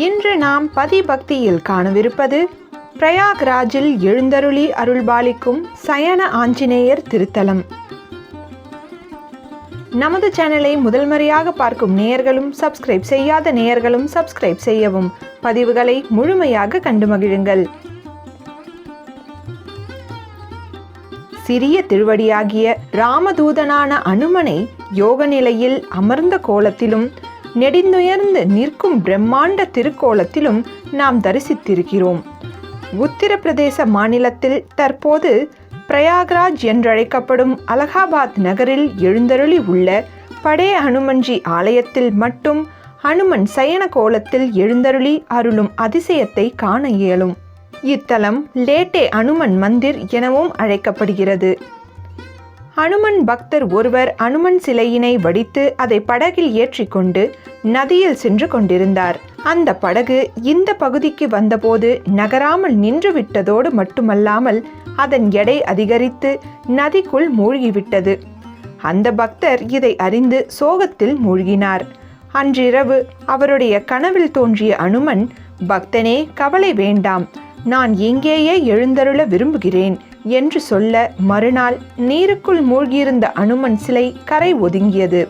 இன்று நாம் பதிபக்தியில் காணவிருப்பது பிரயாக்ராஜில் எழுந்தருளி அருள்பாலிக்கும் சயன ஆஞ்சநேயர் திருத்தலம். நமது சேனலை முதல் முறையாக பார்க்கும் நேயர்களும் சப்ஸ்கிரைப் செய்யாத நேயர்களும் சப்ஸ்கிரைப் செய்யவும் பதிவுகளை முழுமையாக கண்டு மகிழுங்கள். சிறிய திருவடியாகிய ராமதூதனான அனுமனை யோக நிலையில் அமர்ந்த கோலத்திலும் நெடிந்துயர்ந்து நிற்கும் பிரம்மாண்ட திருக்கோலத்திலும் நாம் தரிசித்திருக்கிறோம். உத்தரப்பிரதேச மாநிலத்தில் தற்போது பிரயாக்ராஜ் என்றழைக்கப்படும் அலகாபாத் நகரில் எழுந்தருளி உள்ள படே ஹனுமன்ஜி ஆலயத்தில் மட்டும் ஹனுமன் சயன கோலத்தில் எழுந்தருளி அருளும் அதிசயத்தை காண இயலும். இத்தலம் லேட்டே அனுமன் மந்திர் எனவும் அழைக்கப்படுகிறது. அனுமன் பக்தர் ஒருவர் அனுமன் சிலையினை வடித்து அதை படகில் ஏற்றிக்கொண்டு நதியில் சென்று கொண்டிருந்தார். அந்த படகு இந்த பகுதிக்கு வந்தபோது நகராமல் நின்றுவிட்டதோடு மட்டுமல்லாமல் அதன் எடை அதிகரித்து நதிக்குள் மூழ்கிவிட்டது. அந்த பக்தர் இதை அறிந்து சோகத்தில் மூழ்கினார். அன்றிரவு அவருடைய கனவில் தோன்றிய அனுமன் பக்தனே கவலை வேண்டாம். நான் இங்கேயே எழுந்தருள விரும்புகிறேன் என்று சொல்ல மறுநாள் நீருக்குள் மூழ்கியிருந்த அனுமன் சிலை கரை ஒதுங்கியது.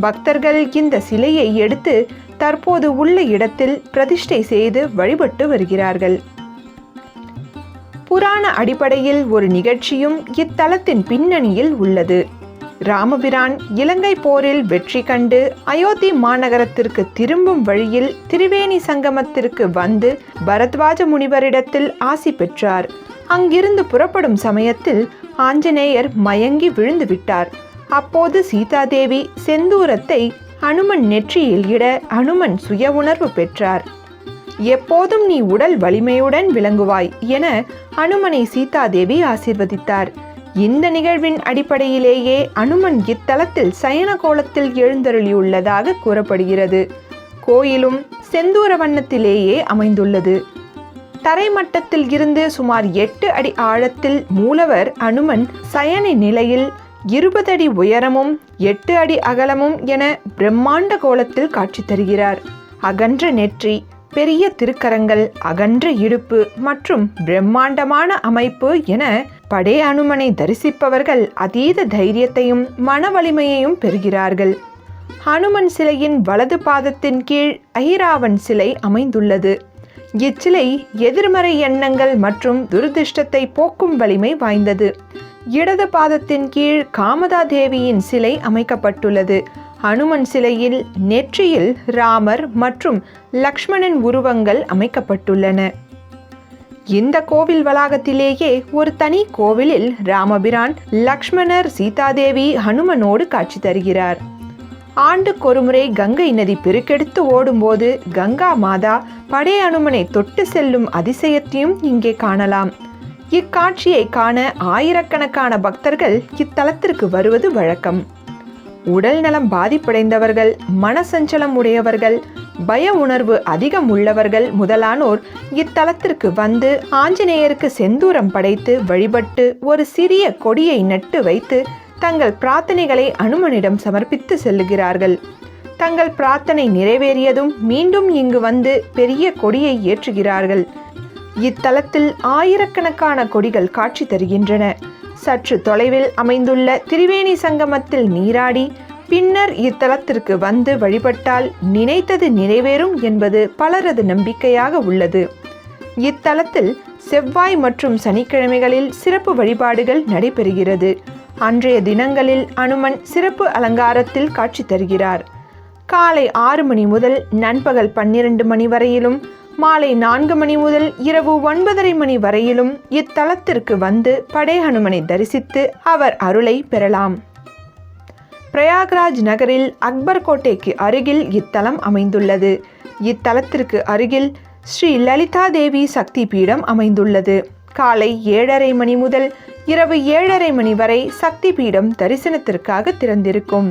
பக்தர்கள் இந்த சிலையை எடுத்து தற்போது உள்ள இடத்தில் பிரதிஷ்டை செய்து வழிபட்டு வருகிறார்கள். புராண அடிப்படையில் ஒரு நிகழ்ச்சியும் இத்தலத்தின் பின்னணியில் உள்ளது. ராமபிரான் இலங்கை போரில் வெற்றி கண்டு அயோத்தி மாநகரத்திற்கு திரும்பும் வழியில் திரிவேணி சங்கமத்திற்கு வந்து பரத்வாஜ முனிவரிடத்தில் ஆசி பெற்றார். அங்கிருந்து புறப்படும் சமயத்தில் ஆஞ்சநேயர் மயங்கி விழுந்து விட்டார். அப்போது சீதாதேவி செந்தூரத்தை அனுமன் நெற்றியில் இட அனுமன் சுய உணர்வு பெற்றார். எப்போதும் நீ உடல் வலிமையுடன் விளங்குவாய் என அனுமனை சீதாதேவி ஆசிர்வதித்தார். இந்த நிகழ்வின் அடிப்படையிலேயே அனுமன் இத்தலத்தில் சயன கோலத்தில் எழுந்தருளியுள்ளதாக கூறப்படுகிறது. கோயிலும் செந்தூர வண்ணத்திலேயே அமைந்துள்ளது. தரைமட்டத்தில் இருந்து சுமார் எட்டு அடி ஆழத்தில் மூலவர் அனுமன் சயன நிலையில் இருபது அடி உயரமும் எட்டு அடி அகலமும் என பிரம்மாண்ட கோலத்தில் காட்சி தருகிறார். அகன்ற நெற்றி பெரிய திருக்கரங்கள் அகன்ற இடுப்பு மற்றும் பிரம்மாண்டமான அமைப்பு என படே அனுமனை தரிசிப்பவர்கள் அதீத தைரியத்தையும் மன வலிமையையும் பெறுகிறார்கள். ஹனுமன் சிலையின் வலது பாதத்தின் கீழ் ஐராவன் சிலை அமைந்துள்ளது. இச்சிலை எதிர்மறை எண்ணங்கள் மற்றும் துரதிருஷ்டத்தை போக்கும் வலிமை வாய்ந்தது. இடது பாதத்தின் கீழ் காமதா தேவியின் சிலை அமைக்கப்பட்டுள்ளது. அனுமன் சிலையில் நெற்றியில் ராமர் மற்றும் லக்ஷ்மணன் உருவங்கள் அமைக்கப்பட்டுள்ளன. இந்த கோவில் வளாகத்திலேயே ஒரு தனி கோவிலில் ராமபிரான் லக்ஷ்மணர் சீதாதேவி ஹனுமனோடு காட்சி தருகிறார். ஆண்டுக்கு ஒருமுறை கங்கை நதி பெருக்கெடுத்து ஓடும்போது கங்கா மாதா படை அனுமனை தொட்டு செல்லும் அதிசயத்தையும் இங்கே காணலாம். இக்காட்சியை காண ஆயிரக்கணக்கான பக்தர்கள் இத்தலத்திற்கு வருவது வழக்கம். உடல் நலம் பாதிப்படைந்தவர்கள் மனசஞ்சலம் உடையவர்கள் பய உணர்வு அதிகம் உள்ளவர்கள் முதலானோர் இத்தலத்திற்கு வந்து ஆஞ்சநேயருக்கு செந்தூரம் படைத்து வழிபட்டு ஒரு சிறிய கொடியை நட்டு வைத்து தங்கள் பிரார்த்தனைகளை அனுமனிடம் சமர்ப்பித்து செல்லுகிறார்கள். தங்கள் பிரார்த்தனை நிறைவேறியதும் மீண்டும் இங்கு வந்து பெரிய கொடியை ஏற்றுகிறார்கள். இத்தலத்தில் ஆயிரக்கணக்கான கொடிகள் காட்சி தருகின்றன. சற்று தொலைவில் அமைந்துள்ள திரிவேணி சங்கமத்தில் நீராடி பின்னர் இத்தலத்திற்கு வந்து வழிபட்டால் நினைத்தது நிறைவேறும் என்பது பலரது நம்பிக்கையாக உள்ளது. இத்தலத்தில் செவ்வாய் மற்றும் சனிக்கிழமைகளில் சிறப்பு வழிபாடுகள் நடைபெறுகிறது. அன்றைய தினங்களில் அனுமன் சிறப்பு அலங்காரத்தில் காட்சி தருகிறார். காலை ஆறு மணி முதல் நண்பகல் பன்னிரண்டு மணி வரையிலும் மாலை நான்கு மணி முதல் இரவு ஒன்பதரை மணி வரையிலும் இத்தலத்திற்கு வந்து படை ஹனுமனை தரிசித்து அவர் அருளை பெறலாம். பிரயாக்ராஜ் நகரில் அக்பர் கோட்டைக்கு அருகில் இத்தலம் அமைந்துள்ளது. இத்தலத்திற்கு அருகில் ஸ்ரீ லலிதா தேவி சக்தி பீடம் அமைந்துள்ளது. காலை ஏழரை மணி முதல் இரவு ஏழரை மணி வரை சக்தி பீடம் தரிசனத்திற்காக திறந்திருக்கும்.